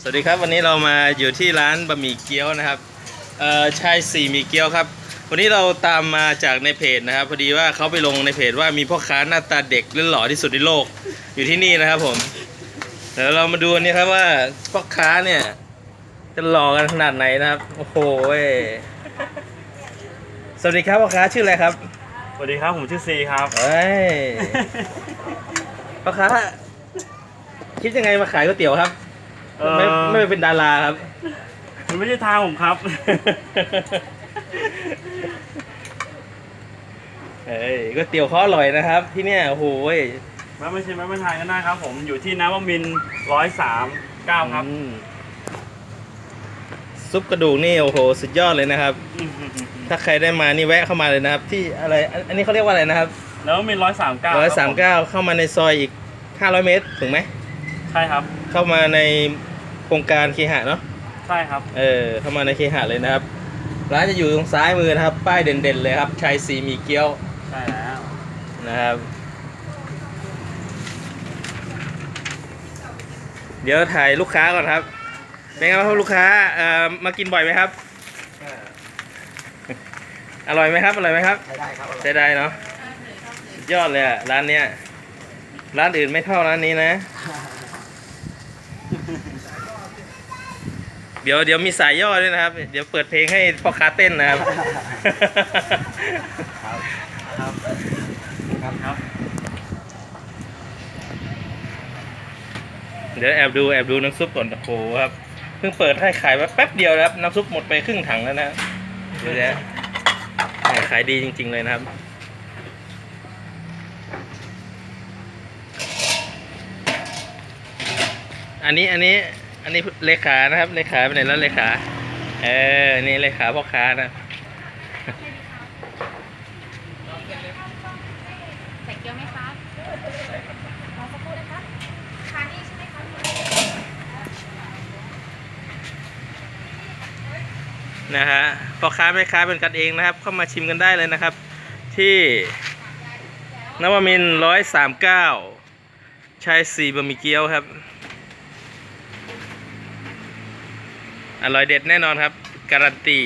สวัสดีครับวันนี้เรามาอยู่ที่ร้านบะหมี่เกี๊ยวนะครับเอ่อชายสี่หมี่เกี๊ยวครับ วันนี้เราตามมาจากในเพจนะครับพอดีว่าเขาไปลงในเพจว่ามีพ่อค้าหน้าตาเด็กและหล่อที่สุดในโลกอยู่ที่นี่นะครับผมเดี๋ยวเรามาดูอันนี้ครับว่าพ่อค้าเนี่ย จะหล่อกันขนาดไหนนะครับโอ้โหเว้ยสวัสดีครับพ่อค้าชื่ออะไรครับสวัสดีครับผมชื่อซีครับ เฮ้ยพ่อค้าคิดยังไงมาขายก๋วยเตี๋ยวครับเออ ไม่ไม่ไปเป็นดาราครับ มันไม่ใช่ทางผมครับ เอ้ยก๋วยเตี๋ยวเขาอร่อยนะครับ ที่เนี่ยโอ้โหยแม้ไม่ใช่แม้ไม่ทานก็ได้ครับ ผมอยู่ที่น้ำวมินร้อยสามเก้าครับ อืมซุปกระดูกนี่โอ้โห สุดยอดเลยนะครับ ถ้าใครได้มานี่แวะเข้ามาเลยนะครับ ที่อะไรอันอันนี้เขาเรียกว่าอะไรนะครับแล้วมินร้อยสามเก้าร้อยสามเก้าเข้ามาในซอยอีกห้าร้อยเมตร ถึงไหม ใช่ครับ เข้ามาใน โครงการเคหะเนาะใช่ครับ เออเข้ามาในเคหะเลยนะครับ ร้านจะอยู่ตรงซ้ายมือนะครับ ป้ายเด่นๆเลยครับชัยสีหมีเกี๊ยวใช่แล้วนะครับ เดี๋ยวถ่ายลูกค้าก่อนครับเป็นไงบ้างครับลูกค้าเอ่อมากินบ่อยไหมครับ อร่อยไหมครับอร่อยไหมครับใช้ได้ครับใช้ได้เนาะสุดยอดเลยอะร้านเนี้ยร้านอื่นไม่เท่าร้านนี้นะ เดี๋ยวเดี๋ยวมีสายย่อด้วยนะครับ เดี๋ยวเปิดเพลงให้พ่อค้าเต้นนะครับครับ ครับครับครับเดี๋ยวแอบดูแอบดูน้ำซุปก่อนโอ้โหครับเพิ่งเปิดให้ขายมาแป๊บเดียวนะครับน้ำซุปหมดไปครึ่งถังแล้วนะเดี๋ยวนะแหมขายดีจริง ๆ เลยนะครับอันนี้อันนี้ อันนี้เลขานะครับเลขาไปไหนแล้วเลขา เออ นี่เลขาพ่อค้านะใส่เกี๊ยวไหมคะรอสักครู่นะคะทานนี่ใช่ไหมคะนะฮะพ่อค้าแม่ค้าเป็นกันเองนะครับ เข้ามาชิมกันได้เลยนะครับ ที่นวมินร้อยสามเก้าชายสี่บะหมี่เกี๊ยวครับ อร่อยเด็ดแน่นอนครับ การันตี